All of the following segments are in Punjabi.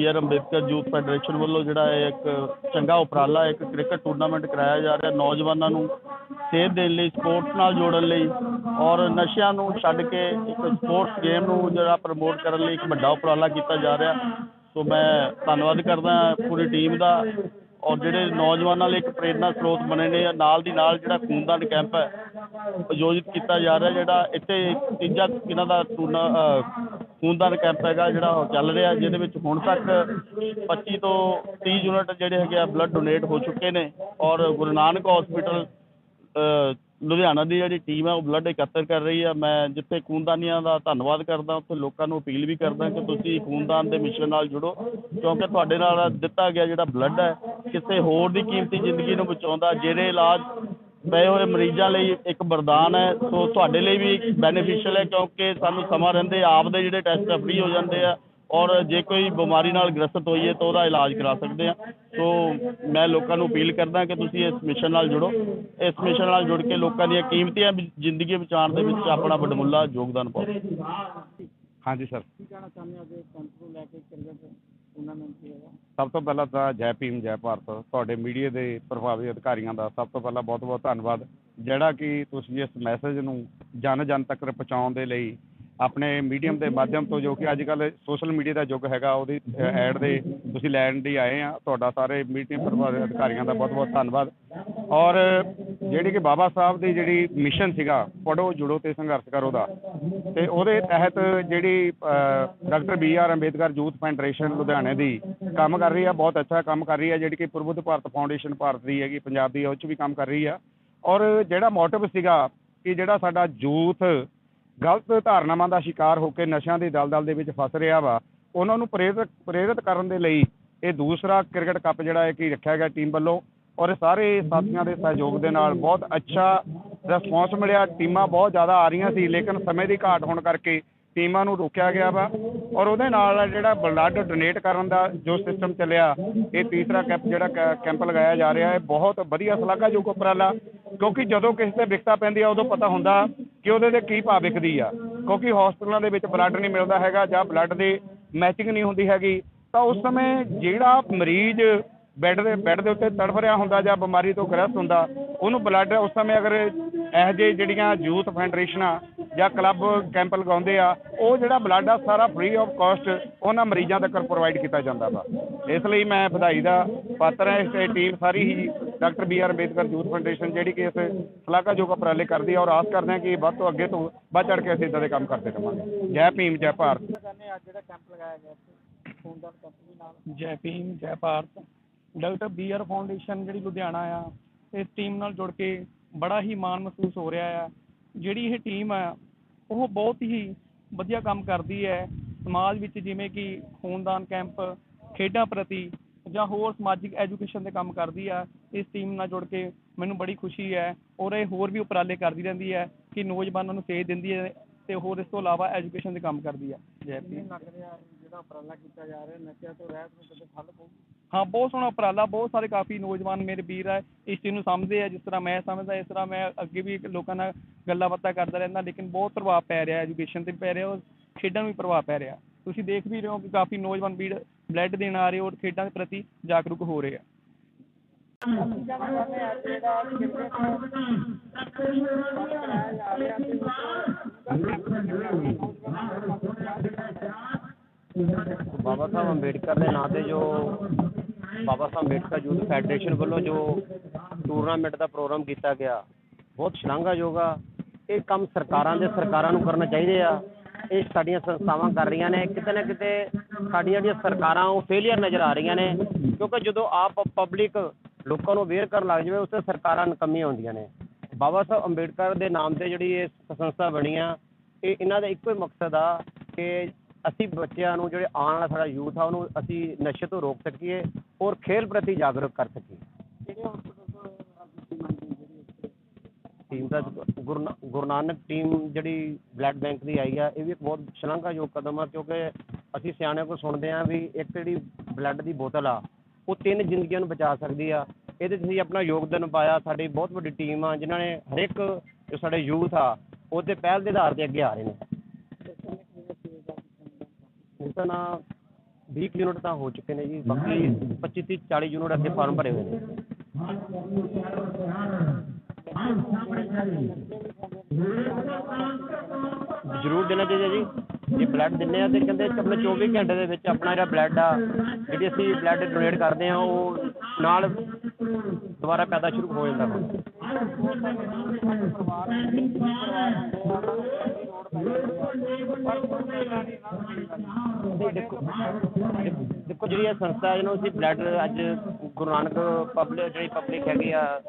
ਅੱਜ B R Ambedkar youth federation ਵੱਲੋਂ ਜਿਹੜਾ ਇਹ ਇੱਕ ਚੰਗਾ ਉਪਰਾਲਾ, ਇੱਕ ਕ੍ਰਿਕਟ ਟੂਰਨਾਮੈਂਟ ਕਰਾਇਆ ਜਾ ਰਿਹਾ ਨੌਜਵਾਨਾਂ ਨੂੰ ਸੇਧ ਦੇਣ ਲਈ, ਸਪੋਰਟਸ ਨਾਲ ਜੋੜਨ ਲਈ ਔਰ ਨਸ਼ਿਆਂ ਨੂੰ ਛੱਡ ਕੇ ਇੱਕ ਸਪੋਰਟਸ ਗੇਮ ਨੂੰ ਜਿਹੜਾ ਪ੍ਰਮੋਟ ਕਰਨ ਲਈ ਇੱਕ ਵੱਡਾ ਉਪਰਾਲਾ ਕੀਤਾ ਜਾ ਰਿਹਾ। ਸੋ ਮੈਂ ਧੰਨਵਾਦ ਕਰਦਾ ਪੂਰੀ ਟੀਮ ਦਾ ਔਰ ਜਿਹੜੇ ਨੌਜਵਾਨਾਂ ਲਈ ਇੱਕ ਪ੍ਰੇਰਨਾ ਸਰੋਤ ਬਣੇ ਨੇ, ਨਾਲ ਦੀ ਨਾਲ ਜਿਹੜਾ ਖੂਨਦਾਨ ਕੈਂਪ ਹੈ, ਆਯੋਜਿਤ ਕੀਤਾ ਜਾ ਰਿਹਾ ਜਿਹੜਾ ਇੱਥੇ ਤੀਜਾ ਇਹਨਾਂ ਦਾ ਟੂਰਨਾ ਖੂਨਦਾਨ ਕੈਂਪ ਹੈਗਾ, ਜਿਹੜਾ ਉਹ ਚੱਲ ਰਿਹਾ ਜਿਹਦੇ ਵਿੱਚ ਹੁਣ ਤੱਕ 25 ਤੋਂ 30 ਯੂਨਿਟ ਜਿਹੜੇ ਹੈਗੇ ਆ ਬਲੱਡ ਡੋਨੇਟ ਹੋ ਚੁੱਕੇ ਨੇ ਔਰ ਗੁਰੂ ਨਾਨਕ ਹਸਪੀਟਲ ਲੁਧਿਆਣਾ ਦੀ ਜਿਹੜੀ ਟੀਮ ਹੈ ਉਹ ਬਲੱਡ ਇਕੱਤਰ ਕਰ ਰਹੀ ਹੈ ਮੈਂ ਜਿੱਥੇ ਖੂਨਦਾਨੀਆਂ ਦਾ ਧੰਨਵਾਦ ਕਰਦਾ, ਉੱਥੇ ਲੋਕਾਂ ਨੂੰ ਅਪੀਲ ਵੀ ਕਰਦਾ ਕਿ ਤੁਸੀਂ ਖੂਨਦਾਨ ਦੇ ਮਿਸ਼ਨ ਨਾਲ ਜੁੜੋ, ਕਿਉਂਕਿ ਤੁਹਾਡੇ ਨਾਲ ਦਿੱਤਾ ਗਿਆ ਜਿਹੜਾ ਬਲੱਡ ਹੈ, ਕਿਸੇ ਹੋਰ ਦੀ ਕੀਮਤੀ ਜ਼ਿੰਦਗੀ ਨੂੰ ਬਚਾਉਂਦਾ ਜਿਹੜੇ ਇਲਾਜ ਪਏ ਹੋਏ ਮਰੀਜ਼ਾਂ ਲਈ ਇੱਕ ਵਰਦਾਨ ਹੈ ਸੋ ਤੁਹਾਡੇ ਲਈ ਵੀ ਬੈਨੀਫੀਸ਼ੀਅਲ ਹੈ ਕਿਉਂਕਿ ਸਾਨੂੰ ਸਮਾਂ ਰਹਿੰਦੇ ਆਪ ਦੇ ਜਿਹੜੇ ਟੈਸਟ ਫ੍ਰੀ ਹੋ ਜਾਂਦੇ ਆ ਔਰ ਜੇ ਕੋਈ ਬਿਮਾਰੀ ਨਾਲ ਗ੍ਰਸਤ ਹੋਈਏ ਤਾਂ ਉਹਦਾ ਇਲਾਜ ਕਰਾ ਸਕਦੇ ਆ। ਸੋ ਮੈਂ ਲੋਕਾਂ ਨੂੰ ਅਪੀਲ ਕਰਦਾ ਕਿ ਤੁਸੀਂ ਇਸ ਮਿਸ਼ਨ ਨਾਲ ਜੁੜੋ। ਇਸ ਮਿਸ਼ਨ ਨਾਲ ਜੁੜ ਕੇ ਲੋਕਾਂ ਦੀਆਂ ਕੀਮਤੀਆਂ ਜ਼ਿੰਦਗੀ ਬਚਾਉਣ ਦੇ ਵਿੱਚ ਆਪਣਾ ਵਡਮੁੱਲਾ ਯੋਗਦਾਨ ਪਾਓ। ਹਾਂਜੀ ਸਰ ਕੀ ਕਹਿਣਾ ਚਾਹੁੰਦੇ ਹੋ ਕਿ ਨੂੰ ਲੈ ਕੇ ਕ੍ਰਿਕਟ ਟੂਰਨਾਮੈਂਟ ਕੀ ਹੈਗਾ ਸਭ ਤੋਂ ਪਹਿਲਾਂ ਤਾਂ ਜੈ ਭੀਮ, ਜੈ ਭਾਰਤ। ਤੁਹਾਡੇ ਮੀਡੀਆ ਦੇ ਪ੍ਰਭਾਵੀ ਅਧਿਕਾਰੀਆਂ ਦਾ ਸਭ ਤੋਂ ਪਹਿਲਾਂ ਬਹੁਤ-ਬਹੁਤ ਧੰਨਵਾਦ। ਜਿਹੜਾ ਕਿ ਤੁਸੀਂ ਇਸ ਮੈਸੇਜ ਨੂੰ ਜਨ ਜਨ ਤੱਕ ਪਹੁੰਚਾਉਣ ਦੇ ਲਈ ਆਪਣੇ ਮੀਡੀਅਮ ਦੇ ਮਾਧਿਅਮ ਤੋਂ, ਜੋ ਕਿ ਅੱਜ ਕੱਲ੍ਹ ਸੋਸ਼ਲ ਮੀਡੀਆ ਦਾ ਯੁੱਗ ਹੈਗਾ, ਉਹਦੀ ਐਡ ਦੇ ਤੁਸੀਂ ਲੈਣ ਦੀ ਆਏ ਆ। ਤੁਹਾਡਾ ਸਾਰੇ ਮੀਡੀਅਮ ਪ੍ਰਭਾਵੀ ਅਧਿਕਾਰੀਆਂ ਦਾ ਬਹੁਤ-ਬਹੁਤ ਧੰਨਵਾਦ। ਔਰ ਜਿਹੜੀ ਕਿ ਬਾਬਾ ਸਾਹਿਬ ਦੀ ਜਿਹੜੀ ਮਿਸ਼ਨ ਸੀਗਾ ਪੜੋ ਜੁੜੋ ਤੇ ਸੰਘਰਸ਼ ਕਰੋ ਦਾ। ਤੇ ਉਹਦੇ ਤਹਿਤ ਜਿਹੜੀ doctor B R Ambedkar youth federation ਲੁਧਿਆਣੇ ਦੀ ਕੰਮ ਕਰ ਰਹੀ ਆ, ਬਹੁਤ ਅੱਛਾ ਕੰਮ ਕਰ ਰਹੀ ਆ, ਜਿਹੜੀ ਕਿ ਪ੍ਰਬੁੱਧ ਭਾਰਤ ਫਾਊਂਡੇਸ਼ਨ ਭਾਰਤ ਦੀ ਹੈਗੀ, ਪੰਜਾਬ ਦੀ, ਉਹ 'ਚ ਵੀ ਕੰਮ ਕਰ ਰਹੀ ਆ। ਔਰ ਜਿਹੜਾ ਮੋਟਿਵ ਸੀਗਾ ਕਿ ਜਿਹੜਾ ਸਾਡਾ ਯੂਥ ਗਲਤ ਧਾਰਨਾਵਾਂ ਦਾ ਸ਼ਿਕਾਰ ਹੋ ਕੇ ਨਸ਼ਿਆਂ ਦੀ ਦਲਦਲ ਦੇ ਵਿੱਚ ਫਸ ਰਿਹਾ ਵਾ, ਉਹਨਾਂ ਨੂੰ ਪ੍ਰੇਰਿਤ ਪ੍ਰੇਰਿਤ ਕਰਨ ਦੇ ਲਈ ਇਹ ਦੂਸਰਾ ਕ੍ਰਿਕਟ ਕੱਪ ਜਿਹੜਾ ਹੈ ਕਿ ਰੱਖਿਆ ਗਿਆ ਟੀਮ ਵੱਲੋਂ। ਔਰ ਸਾਰੇ ਸਾਥੀਆਂ ਦੇ ਸਹਿਯੋਗ ਦੇ ਨਾਲ ਬਹੁਤ ਅੱਛਾ ਰਿਸਪੌਂਸ ਮਿਲਿਆ। ਟੀਮਾਂ ਬਹੁਤ ਜ਼ਿਆਦਾ ਆ ਰਹੀਆਂ ਸੀ, ਲੇਕਿਨ ਸਮੇਂ ਦੀ ਘਾਟ ਹੋਣ ਕਰਕੇ ਟੀਮਾਂ ਨੂੰ ਰੋਕਿਆ ਗਿਆ ਵਾ। ਔਰ ਉਹਦੇ ਨਾਲ ਜਿਹੜਾ ਬਲੱਡ ਡੋਨੇਟ ਕਰਨ ਦਾ ਜੋ ਸਿਸਟਮ ਚੱਲਿਆ, ਇਹ ਤੀਸਰਾ ਕੈਂਪ ਜਿਹੜਾ ਕੈ- ਕੈਂਪ ਲਗਾਇਆ ਜਾ ਰਿਹਾ ਹੈ, ਬਹੁਤ ਵਧੀਆ ਸ਼ਲਾਘਾਯੋਗ ਉਪਰਾਲਾ। ਕਿਉਂਕਿ ਜਦੋਂ ਕਿਸੇ ਤੇ ਵਿਕਤਾ ਪੈਂਦੀ ਆ, ਉਦੋਂ ਪਤਾ ਹੁੰਦਾ ਕਿ ਉਹਦੇ ਤੇ ਕੀ ਭਾਅ ਵਿਕਦੀ ਆ। ਕਿਉਂਕਿ ਹਸਪਤਾਲਾਂ ਦੇ ਵਿੱਚ ਬਲੱਡ ਨਹੀਂ ਮਿਲਦਾ ਹੈਗਾ ਜਾਂ ਬਲੱਡ ਦੀ ਮੈਚਿੰਗ ਨਹੀਂ ਹੁੰਦੀ ਹੈਗੀ, ਤਾਂ ਉਸ ਸਮੇਂ ਜਿਹੜਾ ਮਰੀਜ਼ ਬੈੱਡ ਦੇ ਬੈੱਡ ਦੇ ਉੱਤੇ ਤੜਫ ਰਿਹਾ ਹੁੰਦਾ ਜਾਂ ਬਿਮਾਰੀ ਤੋਂ ਗ੍ਰਸਤ ਹੁੰਦਾ ਉਹਨੂੰ ਬਲੱਡ ਉਸ ਸਮੇਂ ਅਗਰ ਇਹੋ ਜਿਹੇ ਜਿਹੜੀਆਂ ਯੂਥ ਫੈਡਰੇਸ਼ਨਾਂ ਜਾਂ ਕਲੱਬ ਕੈਂਪ ਲਗਾਉਂਦੇ ਆ ਉਹ ਜਿਹੜਾ ਬਲੱਡ ਆ ਸਾਰਾ ਫ੍ਰੀ ਆਫ ਕਾਸਟ ਉਹਨਾਂ ਮਰੀਜ਼ਾਂ ਤੱਕ ਪ੍ਰੋਵਾਈਡ ਕੀਤਾ ਜਾਂਦਾ ਵਾ। ਇਸ ਲਈ ਮੈਂ ਵਧਾਈ ਦਾ ਪਾਤਰ ਹਾਂ ਇਸ ਟੀਮ ਸਾਰੀ ਹੀ doctor B R Ambedkar youth federation ਜਿਹੜੀ ਕਿ ਇਸ ਸ਼ਲਾਘਾਯੋਗ ਉਪਰਾਲੇ ਕਰਦੀ ਹੈ ਔਰ ਆਸ ਕਰਦੇ ਹਾਂ ਕਿ ਵੱਧ ਤੋਂ ਅੱਗੇ ਤੋਂ ਵੱਧ ਚੜ ਕੇ ਅਸੀਂ ਇਦਾਂ ਦੇ ਕੰਮ ਕਰਦੇ ਰਹਾਂਗੇ ਜੈ ਭੀਮ ਜੈ Bharat. Jai Bhim Jai Bharat. Doctor B R foundation ਜਿਹੜੀ ਲੁਧਿਆਣਾ ਆ ਇਸ ਟੀਮ ਨਾਲ ਜੁੜ ਕੇ ਬੜਾ ਹੀ ਮਾਣ ਮਹਿਸੂਸ ਹੋ ਰਿਹਾ ਆ। ਜਿਹੜੀ ਇਹ ਟੀਮ ਆ ਉਹ ਬਹੁਤ ਹੀ ਵਧੀਆ ਕੰਮ ਕਰਦੀ ਹੈ। ਸਮਾਜ ਵਿੱਚ ਜਿਵੇਂ ਕਿ ਖੂਨਦਾਨ ਕੈਂਪ ਖੇਡਾਂ ਪ੍ਰਤੀ ਜਾਂ ਹੋਰ ਸਮਾਜਿਕ ਐਜੂਕੇਸ਼ਨ ਦੇ ਕੰਮ ਕਰਦੀ ਆ ਇਸ ਟੀਮ ਨਾਲ ਜੁੜ ਕੇ ਮੈਨੂੰ ਬੜੀ ਖੁਸ਼ੀ ਹੈ ਔਰ ਇਹ ਹੋਰ ਵੀ ਉਪਰਾਲੇ ਕਰਦੀ ਰਹਿੰਦੀ ਹੈ ਕਿ ਨੌਜਵਾਨਾਂ ਨੂੰ ਸੇਧ ਦਿੰਦੀ ਹੈ ਤੇ ਹੋਰ ਇਸ ਤੋਂ ਇਲਾਵਾ ਐਜੂਕੇਸ਼ਨ ਦੇ ਕੰਮ ਕਰਦੀ ਆ ਜੈ ਭੀਮ। ਇਹ ਲੱਗ ਰਿਹਾ ਜਿਹੜਾ ਉਪਰਾਲਾ ਕੀਤਾ ਜਾ ਰਿਹਾ ਨਸ਼ਿਆਂ ਤੋਂ ਰਹਿਤ ਨੂੰ ਕਦੇ ਹੱਲ ਪਊਗੀ? ਹਾਂ, ਬਹੁਤ ਸੋਹਣਾ ਉਪਰਾਲਾ, ਬਹੁਤ ਸਾਰੇ ਕਾਫੀ ਨੌਜਵਾਨ ਮੇਰੇ ਵੀਰ ਆ, ਇਸ ਚੀਜ਼ ਨੂੰ ਸਮਝਦੇ ਆ, ਜਿਸ ਤਰ੍ਹਾਂ ਮੈਂ ਸਮਝਦਾ, ਇਸ ਤਰ੍ਹਾਂ ਮੈਂ ਅੱਗੇ ਵੀ ਲੋਕਾਂ ਨਾਲ ਗੱਲਾਂ ਬਾਤਾਂ ਕਰਦਾ ਰਹਿੰਦਾ, ਲੇਕਿਨ ਬਹੁਤ ਪ੍ਰਭਾਵ ਪੈ ਰਿਹਾ ਐਜੂਕੇਸ਼ਨ ਤੇ ਵੀ ਪੈ ਰਿਹਾ ਔਰ ਖੇਡਾਂ ਨੂੰ ਵੀ ਪ੍ਰਭਾਵ ਪੈ ਰਿਹਾ। ਤੁਸੀਂ ਦੇਖ ਵੀ ਰਹੇ ਹੋ ਕਿ ਕਾਫੀ ਨੌਜਵਾਨ ਵੀਰ ਬਲੱਡ ਦੇਣ ਆ ਰਹੇ ਔਰ ਖੇਡਾਂ ਦੇ ਪ੍ਰਤੀ ਜਾਗਰੂਕ ਹੋ ਰਹੇ ਆ। ਬਾਬਾ ਸਾਹਿਬ ਅੰਬੇਡਕਰ ਦੇ ਨਾਂ ਤੇ ਜੋ ਬਾਬਾ ਸਾਹਿਬ ਅੰਬੇਡਕਰ ਯੂਥ ਫੈਡਰੇਸ਼ਨ ਵੱਲੋਂ ਜੋ ਟੂਰਨਾਮੈਂਟ ਦਾ ਪ੍ਰੋਗਰਾਮ ਕੀਤਾ ਗਿਆ, ਬਹੁਤ ਸ਼ਲਾਘਾਯੋਗ ਆ। ਇਹ ਕੰਮ ਸਰਕਾਰਾਂ ਦੇ ਸਰਕਾਰਾਂ ਨੂੰ ਕਰਨਾ ਚਾਹੀਦੇ ਆ। ਇਹ ਸਾਡੀਆਂ ਸੰਸਥਾਵਾਂ ਕਰ ਰਹੀਆਂ ਨੇ। ਕਿਤੇ ਨਾ ਕਿਤੇ ਸਾਡੀਆਂ ਜਿਹੜੀਆਂ ਸਰਕਾਰਾਂ, ਉਹ ਫੇਲੀਅਰ ਨਜ਼ਰ ਆ ਰਹੀਆਂ ਨੇ। ਕਿਉਂਕਿ ਜਦੋਂ ਆਪ ਪਬਲਿਕ ਲੋਕਾਂ ਨੂੰ ਅਵੇਅਰ ਕਰਨ ਲੱਗ ਜਾਵੇ, ਉਸ ਤੇ ਸਰਕਾਰਾਂ ਨਕਮੀਆਂ ਹੁੰਦੀਆਂ ਨੇ। ਬਾਬਾ ਸਾਹਿਬ ਅੰਬੇਡਕਰ ਦੇ ਨਾਮ ਤੇ ਜਿਹੜੀ ਇਹ ਸੰਸਥਾ ਬਣੀ ਆ, ਇਹ ਇਹਨਾਂ ਦਾ ਇੱਕੋ ਹੀ ਮਕਸਦ ਆ ਕਿ ਅਸੀਂ ਬੱਚਿਆਂ ਨੂੰ, ਜਿਹੜੇ ਆਉਣ ਵਾਲਾ ਸਾਡਾ ਯੂਥ ਆ, ਉਹਨੂੰ ਅਸੀਂ ਨਸ਼ੇ ਤੋਂ ਰੋਕ ਸਕੀਏ। ਔਰ ਖੇਲ ਪ੍ਰਤੀ ਜਾਗਰੂਕ ਕਰ ਤੋਂ ਆਪਣੀ ਟੀਮ ਦਾ ਗੁਰੂ ਨਾ- ਗੁਰੂ ਨਾਨਕ ਟੀਮ ਜਿਹੜੀ ਬਲੱਡ ਬੈਂਕ ਦੀ ਆਈ ਆ ਇਹ ਵੀ ਇੱਕ ਬਹੁਤ ਸ਼ਲਾਘਾਯੋਗ ਕਦਮ ਆ ਕਿਉਂਕਿ ਅਸੀਂ ਸਿਆਣਿਆਂ ਕੋਲ ਸੁਣਦੇ ਆ ਵੀ ਇੱਕ ਜਿਹੜੀ ਬਲੱਡ ਦੀ ਬੋਤਲ ਆ ਉਹ ਤਿੰਨ ਜ਼ਿੰਦਗੀਆਂ ਨੂੰ ਬਚਾ ਸਕਦੀ ਆ। ਇਹਦੇ 'ਚ ਅਸੀਂ ਆਪਣਾ ਯੋਗਦਾਨ ਪਾਇਆ ਸਾਡੀ ਬਹੁਤ ਵੱਡੀ ਟੀਮ ਆ ਜਿਨ੍ਹਾਂ ਨੇ ਹਰ ਇੱਕ ਜੋ ਸਾਡੇ ਯੂਥ ਆ ਉਹਦੇ ਪਹਿਲ ਦੇ ਆਧਾਰ ਤੇ ਅੱਗੇ ਆ ਰਹੇ ਨੇ। ਤਕਰੀਬਨ 20 ਯੂਨਿਟ ਤਾਂ ਹੋ ਚੁੱਕੇ ਨੇ ਜੀ ਬਾਕੀ 25 30 40 ਯੂਨਿਟ ਅੱਗੇ ਫਾਰਮ ਭਰੇ ਹੋਏ ਨੇ। ਜ਼ਰੂਰ ਦੇਣਾ ਚਾਹੀਦਾ ਜੀ। ਜੇ ਬਲੱਡ ਦਿੰਦੇ ਆ ਤੇ ਕਹਿੰਦੇ ਆਪਣੇ 24 ਘੰਟੇ ਦੇ ਵਿੱਚ ਆਪਣਾ ਜਿਹੜਾ ਬਲੱਡ ਆ ਜਿਹੜੀ ਅਸੀਂ ਬਲੱਡ ਡੋਨੇਟ ਕਰਦੇ ਆ ਉਹ ਨਾਲ ਦੁਬਾਰਾ ਪੈਦਾ ਸ਼ੁਰੂ ਹੋ ਜਾਂਦਾ ਵਾ। ਦੇਖੋ ਦੇਖੋ- ਜਿਹੜੀ ਇਹ ਸੰਸਥਾ ਜਿਹਨੂੰ ਅਸੀਂ ਬਲੱਡ ਅੱਜ ਗੁਰੂ ਨਾਨਕ ਪਬਲਿਕ ਜਿਹੜੀ ਪਬਲਿਕ ਹੈਗੀ ਆ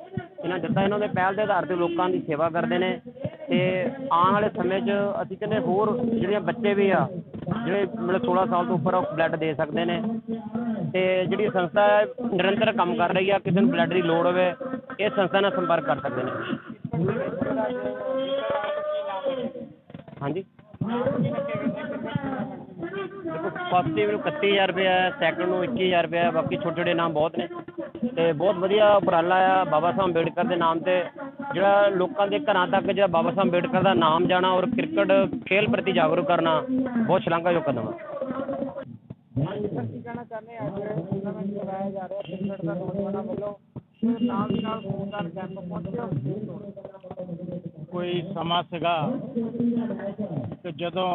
ਇਹਨਾਂ ਦਿੱਤਾ ਇਹਨਾਂ ਦੇ ਪਹਿਲ ਦੇ ਆਧਾਰ ਤੇ ਲੋਕਾਂ ਦੀ ਸੇਵਾ ਕਰਦੇ ਨੇ, ਤੇ ਆਉਣ ਵਾਲੇ ਸਮੇਂ 'ਚ ਅਸੀਂ ਕਹਿੰਦੇ ਹੋਰ ਜਿਹੜੀਆਂ ਬੱਚੇ ਵੀ ਆ, ਜਿਹੜੇ ਮਤਲਬ 16 ਸਾਲ ਤੋਂ ਉੱਪਰ ਉਹ ਬਲੱਡ ਦੇ ਸਕਦੇ ਨੇ। ਤੇ ਜਿਹੜੀ ਸੰਸਥਾ ਹੈ, ਨਿਰੰਤਰ ਕੰਮ ਕਰ ਰਹੀ ਆ, ਕਿਸੇ ਨੂੰ ਬਲੱਡ ਦੀ ਲੋੜ ਹੋਵੇ ਇਹ ਸੰਸਥਾ ਨਾਲ ਸੰਪਰਕ ਕਰ ਸਕਦੇ ਨੇ। ਹਾਂਜੀ। ਦੇਖੋ ਫਸਟ ਟੀਮ ਨੂੰ 31000 ਰੁਪਇਆ ਹੈ ਸੈਕੰਡ ਨੂੰ 21000 ਰੁਪਇਆ ਹੈ ਬਾਕੀ ਛੋਟੇ ਛੋਟੇ ਨਾਮ ਬਹੁਤ ਨੇ। ਤੇ ਬਹੁਤ ਵਧੀਆ ਉਪਰਾਲਾ ਆ ਬਾਬਾ ਸਾਹਿਬ ਅੰਬੇਡਕਰ ਦੇ ਨਾਮ ਤੇ। ਜਿਹੜਾ ਲੋਕਾਂ ਦੇ ਘਰਾਂ ਤੱਕ ਜਿਹੜਾ ਬਾਬਾ ਸਾਹਿਬ ਅੰਬੇਡਕਰ ਦਾ ਨਾਮ ਜਾਣਾ ਔਰ ਕ੍ਰਿਕਟ ਖੇਲ ਪ੍ਰਤੀ ਜਾਗਰੂਕ ਕਰਨਾ ਬਹੁਤ ਸ਼ਲਾਘਾਯੋਗ ਕਦਮ ਹੈ ਸਰ ਕੀ ਕਹਿਣਾ ਚਾਹੁੰਦੇ ਆ। ਅੱਜ ਟੂਰਨਾਮੈਂਟ ਕਰਾਇਆ ਜਾ ਰਿਹਾ ਕ੍ਰਿਕਟ ਦਾ ਨੌਜਵਾਨਾਂ ਵੱਲੋਂ ਤੇ ਨਾਲ ਦੀ ਨਾਲ ਖੂਨਦਾਨ ਕੈਂਪ ਪਹੁੰਚਿਆ ਕੋਈ ਸਮਾਂ ਸੀਗਾ ਕਿ ਜਦੋਂ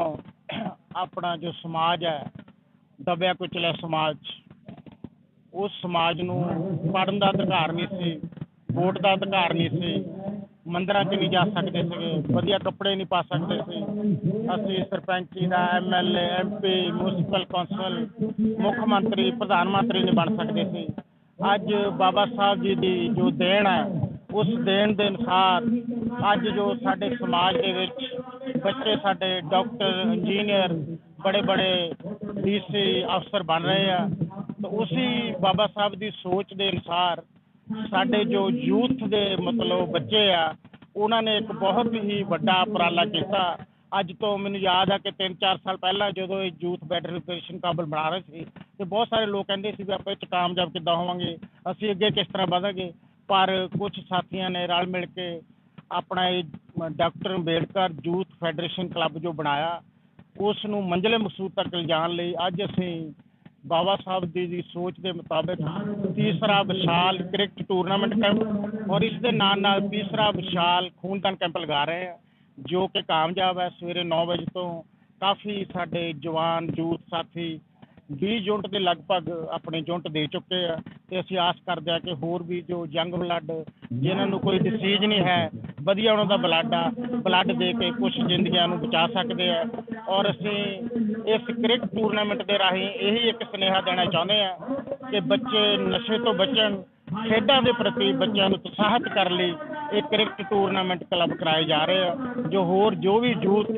ਆਪਣਾ ਜੋ ਸਮਾਜ ਹੈ, ਦਬਿਆ ਕੁਚਲਿਆ ਸਮਾਜ ਉਸ ਸਮਾਜ ਨੂੰ ਪੜਨ ਦਾ ਅਧਿਕਾਰ ਨਹੀਂ ਸੀ, ਵੋਟ ਦਾ ਅਧਿਕਾਰ ਨਹੀਂ ਸੀ, ਮੰਦਰਾਂ 'ਚ ਨਹੀਂ ਜਾ ਸਕਦੇ ਸੀਗੇ, ਵਧੀਆ ਕੱਪੜੇ ਨਹੀਂ ਪਾ ਸਕਦੇ ਸੀ। ਅਸੀਂ ਸਰਪੰਚੀ ਦਾ ਐਮਐਲਏ ਐਮਪੀ ਮਿਊਨਿਸਪਲ ਕੌਂਸਲ, ਮੁੱਖ ਮੰਤਰੀ, ਪ੍ਰਧਾਨ ਮੰਤਰੀ ਨਹੀਂ ਬਣ ਸਕਦੇ ਸੀ। ਅੱਜ ਬਾਬਾ ਸਾਹਿਬ ਜੀ ਦੀ ਜੋ ਦੇਣ ਹੈ ਉਸ ਦੇਣ ਦੇ ਅਨੁਸਾਰ ਅੱਜ ਜੋ ਸਾਡੇ ਸਮਾਜ ਦੇ ਵਿੱਚ ਬੱਚੇ ਸਾਡੇ ਡਾਕਟਰ, ਇੰਜੀਨੀਅਰ, ਬੜੇ ਬੜੇ ਡੀਸੀ ਅਫਸਰ ਬਣ ਰਹੇ ਆ, ਤਾਂ ਉਸੇ ਬਾਬਾ ਸਾਹਿਬ ਦੀ ਸੋਚ ਦੇ ਅਨੁਸਾਰ ਸਾਡੇ ਜੋ ਯੂਥ ਦੇ ਮਤਲਬ ਬੱਚੇ ਆ, ਉਹਨਾਂ ਨੇ ਇੱਕ ਬਹੁਤ ਹੀ ਵੱਡਾ ਉਪਰਾਲਾ ਕੀਤਾ। ਅੱਜ ਤੋਂ ਮੈਨੂੰ ਯਾਦ ਆ ਕਿ 3-4 ਸਾਲ ਪਹਿਲਾਂ ਜਦੋਂ ਇਹ ਯੂਥ ਬੈਟਰ ਐਜੂਕੇਸ਼ਨ ਕਾਬਲ ਬਣਾ ਰਹੇ ਸੀ, ਤੇ ਬਹੁਤ ਸਾਰੇ ਲੋਕ ਕਹਿੰਦੇ ਸੀ ਵੀ ਆਪਾਂ ਇਹ 'ਚ ਕਾਮਯਾਬ ਕਿੱਦਾਂ ਹੋਵਾਂਗੇ, ਅਸੀਂ ਅੱਗੇ ਕਿਸ ਤਰ੍ਹਾਂ ਵਧਾਂਗੇ। ਪਰ ਕੁਝ ਸਾਥੀਆਂ ਨੇ ਰਲ ਮਿਲ ਕੇ ਆਪਣਾ ਇਹ doctor Ambedkar youth federation club ਜੋ ਬਣਾਇਆ, ਉਸ ਨੂੰ ਮੰਜ਼ਲੇ ਮਕਸੂਦ ਤੱਕ ਲਿਜਾਣ ਲਈ ਅੱਜ ਅਸੀਂ ਬਾਬਾ ਸਾਹਿਬ ਦੀ ਦੀ ਸੋਚ ਦੇ ਮੁਤਾਬਕ ਤੀਸਰਾ ਵਿਸ਼ਾਲ ਕ੍ਰਿਕਟ ਟੂਰਨਾਮੈਂਟ ਕੈਂਪ ਔਰ ਇਸ ਦੇ ਨਾਲ ਨਾਲ ਤੀਸਰਾ ਵਿਸ਼ਾਲ ਖੂਨਦਾਨ ਕੈਂਪ ਲਗਾ ਰਹੇ ਹਾਂ ਜੋ ਕਿ ਕਾਮਯਾਬ ਹੈ। ਸਵੇਰੇ 9 ਵਜੇ ਤੋਂ ਕਾਫੀ ਸਾਡੇ ਜਵਾਨ, ਯੂਥ ਸਾਥੀ 20 ਯੂਨਿਟ ਦੇ ਲਗਭਗ ਆਪਣੇ ਯੂਨਿਟ ਦੇ ਚੁੱਕੇ ਆ ਤੇ ਅਸੀਂ ਆਸ ਕਰਦੇ ਆ ਕਿ ਹੋਰ ਵੀ ਜੋ ਯੰਗ ਬਲੱਡ ਜਿਨ੍ਹਾਂ ਨੂੰ ਕੋਈ ਡਿਸੀਜ਼ ਨਹੀਂ ਹੈ, ਵਧੀਆ ਉਹਨਾਂ ਦਾ ਬਲੱਡ ਆ, ਬਲੱਡ ਦੇ ਕੇ ਕੁਝ ਜ਼ਿੰਦਗੀਆਂ ਨੂੰ ਬਚਾ ਸਕਦੇ ਆ। ਔਰ ਅਸੀਂ ਇਸ ਕ੍ਰਿਕਟ ਟੂਰਨਾਮੈਂਟ ਦੇ ਰਾਹੀਂ ਇਹੀ ਇੱਕ ਸੁਨੇਹਾ ਦੇਣਾ ਚਾਹੁੰਦੇ ਆ ਕਿ ਬੱਚੇ ਨਸ਼ੇ ਤੋਂ ਬਚਣ, ਖੇਡਾਂ ਦੇ ਪ੍ਰਤੀ ਬੱਚਿਆਂ ਨੂੰ ਉਤਸ਼ਾਹਿਤ ਕਰਨ ਲਈ ਇਹ ਕ੍ਰਿਕਟ ਟੂਰਨਾਮੈਂਟ ਕਲੱਬ ਕਰਾਏ ਜਾ ਰਹੇ ਆ, ਜੋ ਹੋਰ ਜੋ ਵੀ ਯੂਥ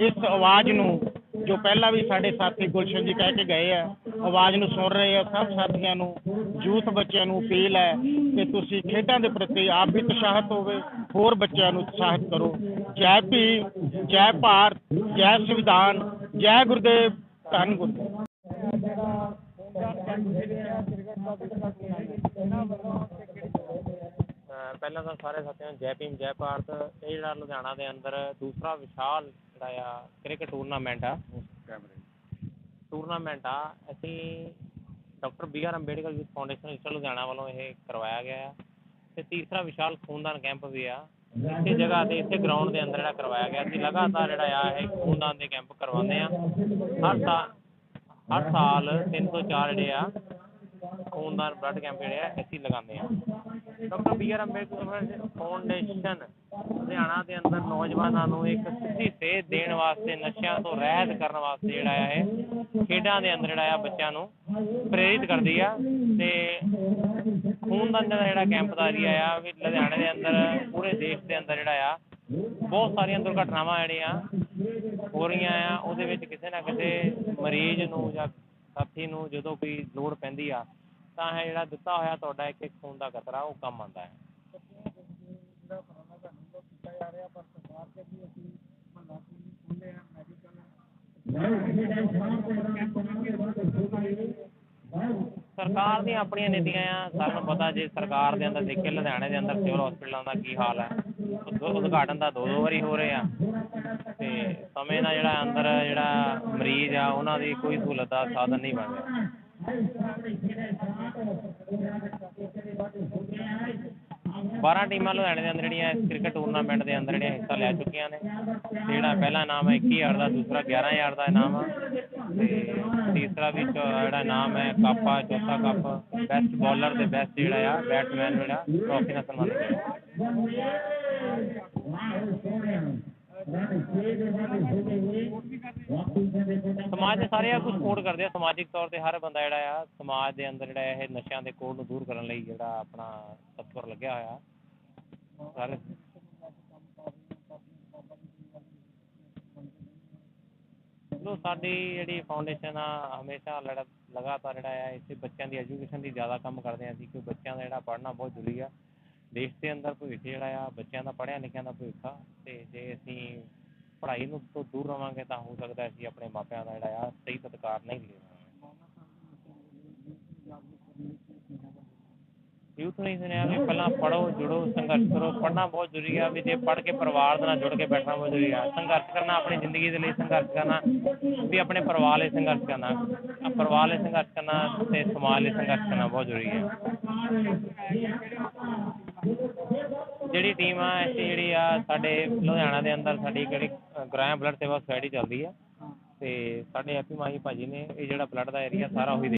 ਇਸ ਆਵਾਜ਼ ਨੂੰ ਜੋ ਪਹਿਲਾਂ ਵੀ ਸਾਡੇ ਸਾਥੀ ਗੁਲਸ਼ਨ ਜੀ ਕਹਿ ਕੇ ਗਏ ਆ, ਆਵਾਜ਼ ਨੂੰ ਸੁਣ ਰਹੇ ਆ, ਸਭ ਸਾਥੀਆਂ ਨੂੰ, ਯੂਥ ਬੱਚਿਆਂ ਨੂੰ ਅਪੀਲ ਹੈ ਕਿ ਤੁਸੀਂ ਖੇਡਾਂ ਦੇ ਪ੍ਰਤੀ ਆਪ ਵੀ ਉਤਸ਼ਾਹਿਤ ਹੋਵੇ, ਹੋਰ ਬੱਚਿਆਂ ਨੂੰ ਉਤਸ਼ਾਹਿਤ ਕਰੋ। ਜੈ ਭੀਮ ਜੈ ਭਾਰਤ, ਜੈ ਸੰਵਿਧਾਨ, ਜੈ ਗੁਰਦੇਵ, ਧੰਨ ਗੁਰਦੇਵ ਜਿਹੜਾ ਖੂਨਦਾਨ ਕੈਂਪ ਜਿਹੜਾ ਕ੍ਰਿਕਟ ਦਾ ਦੂਸਰਾ ਟੂਰਨਾਮੈਂਟ ਇਹਨਾਂ ਵੱਲੋਂ ਤੇ ਕਿਹੜੀ ਅਹ ਪਹਿਲਾਂ ਤਾਂ ਸਾਰੇ ਸਾਥੀਆਂ ਨੂੰ, ਜੈ ਭੀਮ, ਜੈ ਭਾਰਤ, ਇਹ ਜਿਹੜਾ ਲੁਧਿਆਣਾ ਦੇ ਅੰਦਰ ਦੂਸਰਾ ਵਿਸ਼ਾਲ ਜਿਹੜਾ ਆ ਕ੍ਰਿਕਟ ਟੂਰਨਾਮੈਂਟ ਆ। ਟੂਰਨਾਮੈਂਟ ਆ, ਅਸੀਂ doctor B R Ambedkar youth foundation insta Ludhiana ਵੱਲੋਂ ਇਹ ਕਰਵਾਇਆ ਗਿਆ ਆ। ਅਤੇ ਤੀਸਰਾ ਵਿਸ਼ਾਲ ਖੂਨਦਾਨ ਕੈਂਪ ਵੀ ਆ। ਇਸੇ ਜਗ੍ਹਾ ਤੇ, ਇਸੇ ਗਰਾਊਂਡ ਦੇ ਅੰਦਰ ਜਿਹੜਾ ਕਰਵਾਇਆ ਗਿਆ। ਅਸੀਂ ਲਗਾਤਾਰ ਜਿਹੜਾ ਆ, ਇਹ ਖੂਨਦਾਨ ਦੇ ਕੈਂਪ ਕਰਵਾਉਂਦੇ ਆ। ਹਰ ਸਾਲ ਹਰ ਸਾਲ 304 ਜਿਹੜੇ ਆ, ਖੂਨਦਾਨ ਬਲੱਡ ਕੈਂਪ ਜਿਹੜੇ ਆ, ਅਸੀਂ ਲਗਾਉਂਦੇ ਆ। Doctor B R Ambedkar foundation Ludhiana ਦੇ ਅੰਦਰ ਨੌਜਵਾਨਾਂ ਨੂੰ ਇੱਕ ਸਿੱਧੀ ਸੇਧ ਦੇਣ ਵਾਸਤੇ, ਨਸ਼ਿਆਂ ਤੋਂ ਰਹਿਤ ਕਰਨ ਵਾਸਤੇ ਜਿਹੜਾ ਆ ਇਹ ਖੇਡਾਂ ਦੇ ਅੰਦਰ ਜਿਹੜਾ ਆ ਬੱਚਿਆਂ ਨੂੰ ਪ੍ਰੇਰਿਤ ਕਰਦੀ ਆ। ਤੇ ਖੂਨਦਾਨ ਦਾ ਜਿਹੜਾ ਕੈਂਪ ਦਾ ਏਰੀਆ ਆ ਵੀ ਲੁਧਿਆਣੇ ਦੇ ਅੰਦਰ, ਪੂਰੇ ਦੇਸ਼ ਦੇ ਅੰਦਰ ਜਿਹੜਾ ਆ, ਬਹੁਤ ਸਾਰੀਆਂ ਦੁਰਘਟਨਾਵਾਂ ਜਿਹੜੀਆਂ ਹੋ ਰਹੀਆਂ ਆ। ਉਹਦੇ ਵਿੱਚ ਕਿਸੇ ਨਾ ਕਿਸੇ ਮਰੀਜ਼ ਨੂੰ ਜਾਂ ਸਾਥੀ ਨੂੰ ਜਦੋਂ ਕੋਈ ਲੋੜ ਪੈਂਦੀ ਆ ਤਾਂ ਇਹ ਜਿਹੜਾ ਦਿੱਤਾ ਹੋਇਆ ਤੁਹਾਡਾ ਇੱਕ ਇੱਕ ਖੂਨ ਦਾ ਕਤਰਾ ਉਹ ਕੰਮ ਆਉਂਦਾ ਹੈ। ਜਿਹੜਾ ਉਪਰਾਲਾ ਤੁਹਾਨੂੰ ਵੱਲੋਂ ਕੀਤਾ ਜਾ ਰਿਹਾ ਪਰ ਸਰਕਾਰ ਦੇ ਵੀ ਅਸੀਂ ਮਹੱਲਾ ਕਲੀਨਿਕ ਖੋਲ੍ਹੇ ਆ ਮੈਡੀਕਲ ਸਰਕਾਰ ਦੀਆਂ ਆਪਣੀਆਂ ਨੀਤੀਆਂ ਆ, ਸਾਨੂੰ ਪਤਾ ਜੇ ਸਰਕਾਰ ਦੇ ਅੰਦਰ ਦੇਖੇ, ਲੁਧਿਆਣੇ ਦੇ ਅੰਦਰ ਸਿਵਲ ਹਸਪੀਟਲਾਂ ਦਾ ਕੀ ਹਾਲ ਹੈ। ਉਦਘਾਟਨ ਦਾ ਦੋ ਦੋ ਵਾਰੀ ਹੋ ਰਹੇ ਆ। ਤੇ ਸਮੇਂ ਨਾਲ ਜਿਹੜਾ ਅੰਦਰ ਜਿਹੜਾ ਮਰੀਜ਼ ਆ, ਉਹਨਾਂ ਦੀ ਕੋਈ ਸਹੂਲਤ ਦਾ ਸਾਧਨ ਨਹੀਂ ਬਣ ਰਿਹਾ। ਬਾਰਾਂ ਟੀਮਾਂ ਲੁਧਿਆਣੇ ਦੇ ਅੰਦਰ ਜਿਹੜੀਆਂ ਇਸ ਕ੍ਰਿਕਟ ਟੂਰਨਾਮੈਂਟ ਦੇ ਅੰਦਰ ਜਿਹੜੀਆਂ ਹਿੱਸਾ ਲੈ ਚੁੱਕੀਆਂ ਨੇ। ਜਿਹੜਾ ਪਹਿਲਾ ਇਨਾਮ ਹੈ ਇੱਕੀ ਹਜ਼ਾਰ ਦਾ, ਦੂਸਰਾ 11000 ਦਾ ਇਨਾਮ ਆ। ਤੇ ਤੀਸਰਾ ਵੀ ਜਿਹੜਾ ਇਨਾਮ ਹੈ ਕੱਪ ਆ ਚੌਥਾ ਕੱਪ। ਬੈਸਟ ਬੋਲਰ ਅਤੇ ਬੈਸਟ ਜਿਹੜਾ ਆ ਬੈਟਸਮੈਨ ਜਿਹੜਾ ਟਰੋਫੀ ਨਾਲ ਸਨਮਾਨਿਤ ਹੋਇਆ ਸਮਾਜ ਦੇ ਸਾਰੇ ਆ ਸਪੋਰਟ ਕਰਦੇ ਆ, ਸਮਾਜਿਕ ਤੌਰ ਤੇ ਹਰ ਬੰਦਾ ਜਿਹੜਾ ਆ, ਸਮਾਜ ਦੇ ਅੰਦਰ ਜਿਹੜਾ ਇਹ ਨਸ਼ਿਆਂ ਦੇ ਕੋੜ ਨੂੰ ਦੂਰ ਕਰਨ ਲਈ ਜਿਹੜਾ ਆਪਣਾ ਤਤਪਰ ਲੱਗਿਆ ਹੋਇਆ। ਸਾਰੇ ਚਲੋ, ਸਾਡੀ ਜਿਹੜੀ ਫਾਊਂਡੇਸ਼ਨ ਆ, ਹਮੇਸ਼ਾ ਲੜ, ਲਗਾਤਾਰ ਜਿਹੜਾ ਆ ਇਸੇ ਬੱਚਿਆਂ ਦੀ ਐਜੂਕੇਸ਼ਨ ਦੀ ਜ਼ਿਆਦਾ ਕੰਮ ਕਰਦੇ ਆ ਅਸੀਂ ਕਿ ਬੱਚਿਆਂ ਦਾ ਜਿਹੜਾ ਪੜ੍ਹਨਾ ਬਹੁਤ ਜ਼ਰੂਰੀ ਆ। ਦੇਸ਼ ਦੇ ਅੰਦਰ ਭਵਿੱਖ ਜਿਹੜਾ ਆ, ਬੱਚਿਆਂ ਦਾ ਪੜ੍ਹਿਆ ਲਿਖਿਆ ਦਾ ਭਵਿੱਖ ਆ, ਤੇ ਜੇ ਅਸੀਂ ਪੜ੍ਹਾਈ ਨੂੰ ਤੋਂ ਦੂਰ ਰਹਾਂਗੇ ਤਾਂ ਹੋ ਸਕਦਾ ਅਸੀਂ ਆਪਣੇ ਮਾਪਿਆਂ ਦਾ ਜਿਹੜਾ ਆ ਸਹੀ ਸਤਿਕਾਰ ਨਹੀਂ ਦੇ ਯੂਥ ਨਹੀਂ ਸੁਣਿਆ ਵੀ ਪਹਿਲਾਂ ਪੜ੍ਹੋ, ਜੁੜੋ, ਸੰਘਰਸ਼ ਕਰੋ, ਪੜ੍ਹਨਾ ਬਹੁਤ ਜ਼ਰੂਰੀ ਆ ਵੀ ਜੇ ਪੜ੍ਹ ਕੇ ਪਰਿਵਾਰ ਦੇ ਨਾਲ ਜੁੜ ਕੇ ਬੈਠਣਾ ਬਹੁਤ ਜ਼ਰੂਰੀ ਆ। ਸੰਘਰਸ਼ ਕਰਨਾ, ਆਪਣੀ ਜ਼ਿੰਦਗੀ ਦੇ ਲਈ ਸੰਘਰਸ਼ ਕਰਨਾ, ਵੀ ਆਪਣੇ ਪਰਿਵਾਰ ਲਈ ਸੰਘਰਸ਼ ਕਰਨਾ। ਪਰਿਵਾਰ ਲਈ ਸੰਘਰਸ਼ ਕਰਨਾ ਤੇ ਸਮਾਜ ਲਈ ਸੰਘਰਸ਼ ਕਰਨਾ ਬਹੁਤ ਜ਼ਰੂਰੀ ਆ। ਜਿਹੜੀ ਟੀਮ ਆ ਐਸੀ ਜਿਹੜੀ ਆ ਸਾਡੇ ਲੁਧਿਆਣਾ ਦੇ ਅੰਦਰ ਸਾਡੀ ਜਿਹੜੀ ਗ੍ਰਾਮ ਬਲੱਡ ਸੇਵਾ ਸੁਸਾਇਟੀ ਚੱਲਦੀ ਆ। ਤੇ ਸਾਡੇ ਹੈਪੀ ਮਾਹੀ ਭਾਜੀ ਨੇ ਇਹ ਜਿਹੜਾ ਬਲੱਡ ਦਾ ਏਰੀਆ ਸਾਰਾ ਉਹੀ